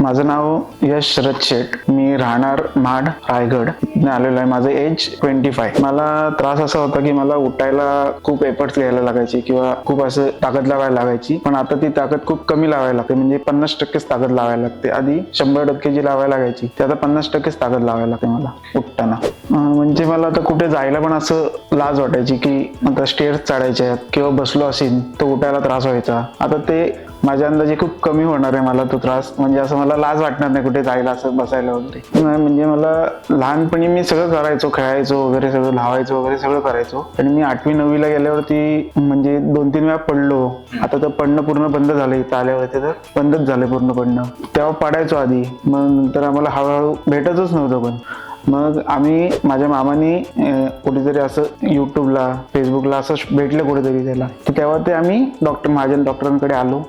माझं नाव यश शरद शेठ मी राहणार माड रायगड. आलेलो आहे माझं एज ट्वेंटी फाय मला त्रास असा होता की मला उठायला खूप एफर्ट्स घ्यायला लागायची किंवा खूप असं ताकद लावायला लागायची. पण आता ती ताकद खूप कमी लावायला लागते. म्हणजे पन्नास टक्केच ताकद लावायला लागते. आधी शंभर टक्के जी लावायला लागायची ते आता पन्नास टक्केच ताकद लावायला लागते मला उठताना. म्हणजे मला आता कुठे जायला पण असं लाज वाटायची की आता स्टेअर्स चढायच्या आहेत किंवा बसलो असेल तर उठायला त्रास व्हायचा. आता ते माझ्या अंदाजे खूप कमी होणार आहे मला तो त्रास. म्हणजे असं मला लाज वाटणार नाही कुठे जायला असं बसायला वगैरे. म्हणजे मला लहानपणी मी सगळं करायचो खेळायचो वगैरे सगळं धावायचो वगैरे सगळं करायचो. आणि मी आठवी नववीला गेल्यावरती म्हणजे दोन तीन वेळा पडलो. आता तर पडणं पूर्ण बंद झालं इथं आल्यावरती तर बंदच झालं पूर्ण पडणं. तेव्हा पडायचो आधी. मग नंतर आम्हाला हळूहळू भेटतच नव्हतं पण. मग आम्ही माझ्या मामाने कुठेतरी असं युट्यूबला फेसबुकला असं भेटलं कुठेतरी त्याला. तर तेव्हा ते आम्ही डॉक्टर महाजन डॉक्टरांकडे आलो.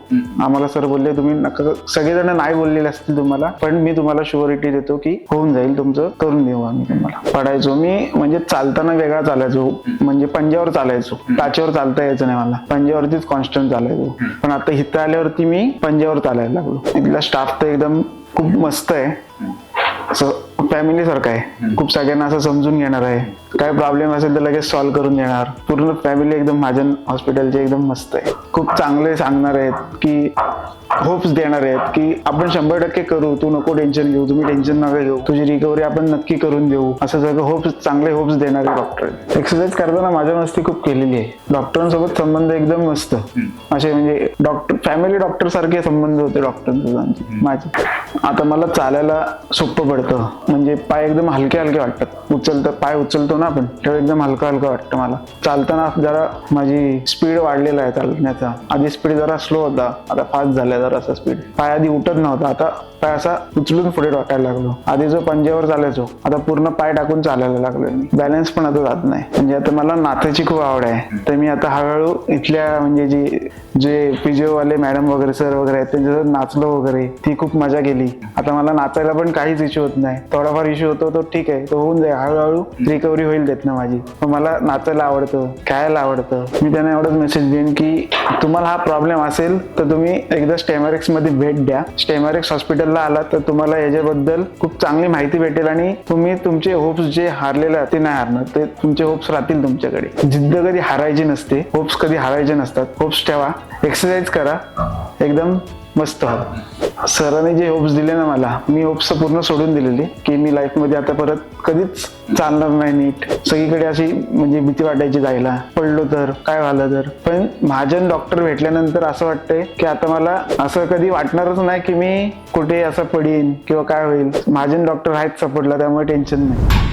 आम्हाला सर बोलले तुम्ही नका सगळेजण नाही बोललेले असतील तुम्हाला पण मी तुम्हाला शुअरिटी देतो की होऊन जाईल तुमचं करून देऊ आम्ही तुम्हाला. पडायचो मी म्हणजे चालताना वेगळा चालायचो. म्हणजे पंजावर चालायचो. टाचेवर चालता यायचं नाही मला. पंजावरतीच कॉन्स्टंट चालायचो. पण आता इथं आल्यावरती मी पंजावर चालायला लागलो. इथला स्टाफ तर एकदम खूप मस्त आहे. असं फॅमिली सारखं आहे. खूप सगळ्यांना असं समजून घेणार आहे. काय प्रॉब्लेम असेल तर लगेच सॉल्व्ह करून देणार. पूर्ण फॅमिली एकदम महाजन हॉस्पिटलची एकदम मस्त आहे. खूप चांगले सांगणार आहेत की होप्स देणार आहेत की आपण शंभर टक्के करू. तू नको टेन्शन घेऊ. तुम्ही टेन्शन नका घेऊ. तुझी रिकव्हरी आपण नक्की करून देऊ. असं सगळं होप्स चांगले होप्स देणारे डॉक्टर एक्सरसाइज करताना माझ्या मस्ती खूप केलेली आहे. डॉक्टरांसोबत संबंध एकदम मस्त. असे म्हणजे डॉक्टर फॅमिली डॉक्टर सारखे संबंध होते डॉक्टरांचे माझे. आता मला चालायला सोपं पडतं. म्हणजे पाय एकदम हलके हलके वाटतात. उचलतं पाय उचलतो ना आपण तेव्हा एकदम हलका हलका वाटतं मला. चालताना जरा माझी स्पीड वाढलेला आहे चालण्याचा. आधी स्पीड जरा स्लो होता आता फास्ट झाला जरा असा स्पीड पाय आधी उठत नव्हता आता पाय असा उचलून पुढे वाटायला लागलो. आधी जो पंजावर चालायचो आता पूर्ण पाय टाकून चालायला लागलो मी. बॅलन्स पण आता जात नाही. म्हणजे आता मला नात्याची खूप आवड आहे. तर मी आता हळूहळू इथल्या म्हणजे जी जे फिजिओ मॅडम वगैरे सर वगैरे आहेत त्यांच्यासोबत नाचलो वगैरे ती खूप मजा केली. आता मला नाचायला पण काहीच इश्यू होत नाही. थोडाफार इश्यू होतो तो ठीक आहे तो होऊन जाईल. हळूहळू रिकव्हरी होईल त्यातनं माझी. पण मला नाचायला आवडतं खेळायला आवडतं. मी त्यांना एवढंच मेसेज देईन की तुम्हाला हा प्रॉब्लेम असेल तर तुम्ही एकदा स्टेमॅरिक्समध्ये भेट द्या. स्टेमॅरिक्स हॉस्पिटलला आलात तर तुम्हाला याच्याबद्दल खूप चांगली माहिती भेटेल आणि तुम्ही तुमचे होप्स जे हारलेले ते नाही हारणार. ते तुमचे होप्स राहतील तुमच्याकडे. जिद्द कधी हारायची नसते. होप्स कधी हारायचे नसतात. होप्स ठेवा. एक्सरसाइज करा. एकदम मस्त व्हा. सरांनी जे होप्स दिले ना मला मी होप्स पूर्ण सोडून दिलेली की मी लाईफमध्ये आता परत कधीच चालणार नाही नीट. सगळीकडे अशी म्हणजे भीती वाटायची जायला. पडलो तर काय झालं तर. पण महाजन डॉक्टर भेटल्यानंतर असं वाटतंय की आता मला असं कधी वाटणारच नाही की मी कुठे असं पडीन किंवा काय होईल. महाजन डॉक्टर आहेत सपोर्टला त्यामुळे टेन्शन नाही.